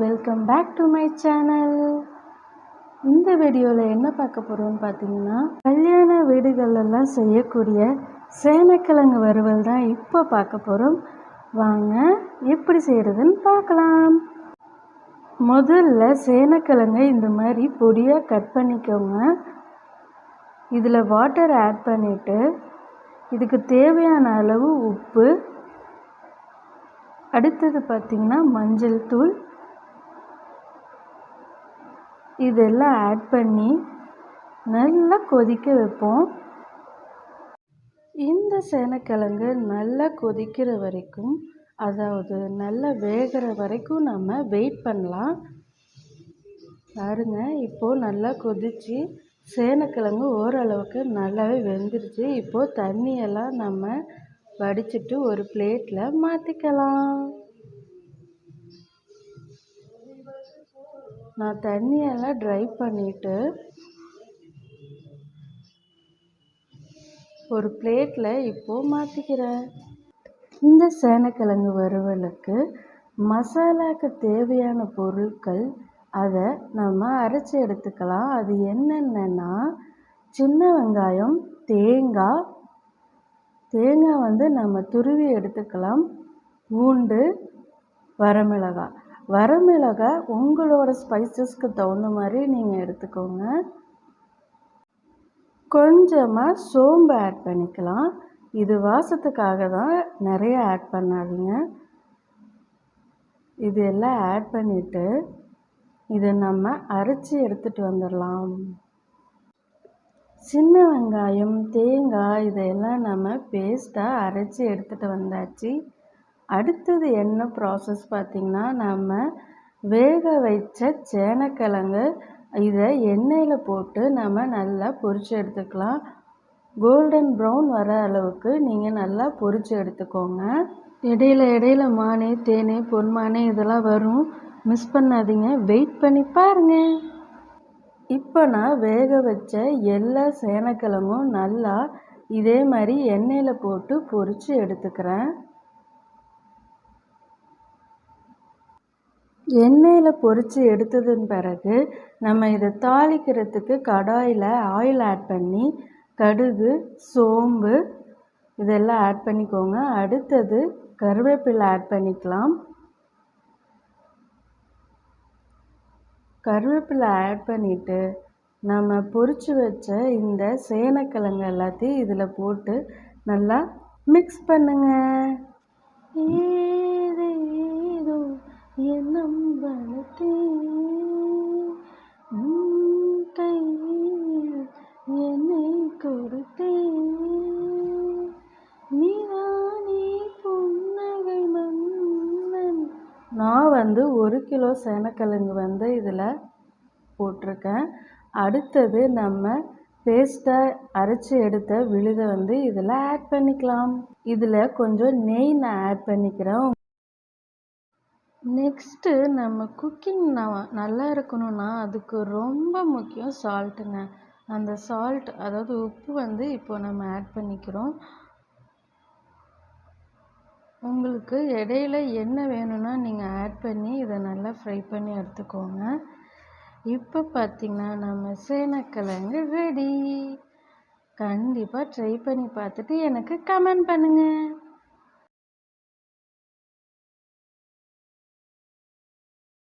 Welcome back to my channel இந்த வீடியோவில் என்ன பார்க்க போகிறோம்னு பார்த்தீங்கன்னா கல்யாண வீடுகளெல்லாம் செய்யக்கூடிய சேனக்கிழங்கு வறுவல் தான் இப்போ பார்க்க போகிறோம் வாங்க எப்படி செய்கிறதுன்னு பார்க்கலாம். முதல்ல சேனக்கிழங்கை இந்த மாதிரி பொடியாக கட் பண்ணிக்கோங்க. இதில் வாட்டர் ஆட் பண்ணிவிட்டு இதுக்கு தேவையான அளவு உப்பு. அடுத்தது பார்த்திங்கன்னா மஞ்சள் தூள். இதெல்லாம் ஆட் பண்ணி நல்லா கொதிக்க வைப்போம். இந்த சேனக்கிழங்கு நல்லா கொதிக்கிற வரைக்கும் அதாவது நல்லா வேகிற வரைக்கும் நம்ம வெயிட் பண்ணலாம். பாருங்க இப்போது நல்லா கொதித்து சேனக்கிழங்கு ஓரளவுக்கு நல்லாவே வெந்துருச்சு. இப்போது தண்ணியெல்லாம் நம்ம வடிச்சிட்டு ஒரு பிளேட்டில் மாற்றிக்கலாம் நான் தண்ணியெல்லாம் ட்ரை பண்ணிவிட்டு ஒரு பிளேட்டில் இப்போது மாற்றிக்கிறேன் இந்த சேனக்கிழங்கு வறுவலுக்கு மசாலாவுக்கு தேவையான பொருட்கள் அதை நம்ம அரைச்சி எடுத்துக்கலாம். அது என்னென்னா சின்ன வெங்காயம் தேங்காய். தேங்காய் வந்து நம்ம துருவி எடுத்துக்கலாம். பூண்டு வரமிளகாய். வரமிளகாய் உங்களோட ஸ்பைசஸ்க்கு தகுந்த மாதிரி நீங்கள் எடுத்துக்கோங்க. கொஞ்சமாக சோம்பு ஆட் பண்ணிக்கலாம். இது வாசத்துக்காக தான் நிறைய ஆட் பண்ணாதீங்க. இது எல்லாம் ஆட் பண்ணிவிட்டு இதை நம்ம அரைச்சி எடுத்துகிட்டு வந்துடலாம். சின்ன வெங்காயம் தேங்காய் இதையெல்லாம் நம்ம பேஸ்ட்டாக அரைச்சி எடுத்துகிட்டு வந்தாச்சு. அடுத்தது என்ன ப்ராசஸ் பார்த்திங்கன்னா நம்ம வேக வைச்ச சேனக்கிழங்கு இதை எண்ணெயில் போட்டு நம்ம நல்லா பொரித்து எடுத்துக்கலாம். கோல்டன் ப்ரௌன் வர அளவுக்கு நீங்கள் நல்லா பொரித்து எடுத்துக்கோங்க. இடையில இடையில மானே தேனே பொன்மானே இதெல்லாம் வரும். மிஸ் பண்ணாதீங்க. வெயிட் பண்ணி பாருங்க. இப்போ நான் வேக வச்ச எல்லா சேனக்கிழங்கும் நல்லா இதே மாதிரி எண்ணெயில் போட்டு பொரித்து எடுத்துக்கிறேன். எண்ணெயில் பொரித்து எடுத்ததன் பிறகு நம்ம இதை தாளிக்கிறதுக்கு கடாயில் ஆயில் ஆட் பண்ணி கடுகு சோம்பு இதெல்லாம் ஆட் பண்ணிக்கோங்க. அடுத்தது கருவேப்பிலை ஆட் பண்ணிக்கலாம். கருவேப்பிலை ஆட் பண்ணிவிட்டு நம்ம பொரித்து வச்ச இந்த சேனக்கிழங்கு எல்லாத்தையும் இதில் போட்டு நல்லா மிக்ஸ் பண்ணுங்கள் எண்ணம் கையில் என்னை கொடுத்தேன் நீதானே புன்னகை மன்னன் நான் வந்து ஒரு கிலோ சேனக்கிழங்கு வந்து இதில் போட்டிருக்கேன். அடுத்தது நம்ம பேஸ்ட்டை அரைச்சி எடுத்த விழுதை வந்து இதில் ஆட் பண்ணிக்கலாம். இதில் கொஞ்சம் நெய் நான் ஆட் பண்ணிக்கிறேன். நெக்ஸ்ட்டு நம்ம குக்கிங் நல்லா இருக்கணும்னா அதுக்கு ரொம்ப முக்கியம் சால்ட்டுங்க அந்த சால்ட் அதாவது உப்பு வந்து இப்போ நம்ம ஆட் பண்ணிக்கிறோம். உங்களுக்கு இடையில என்ன வேணும்னா நீங்கள் ஆட் பண்ணி இதை நல்லா ஃப்ரை பண்ணி எடுத்துக்கோங்க. இப்போ பார்த்திங்கன்னா நம்ம சேனக்கிழங்கு ரெடி கண்டிப்பாக ட்ரை பண்ணி பார்த்துட்டு எனக்கு கமெண்ட் பண்ணுங்கள்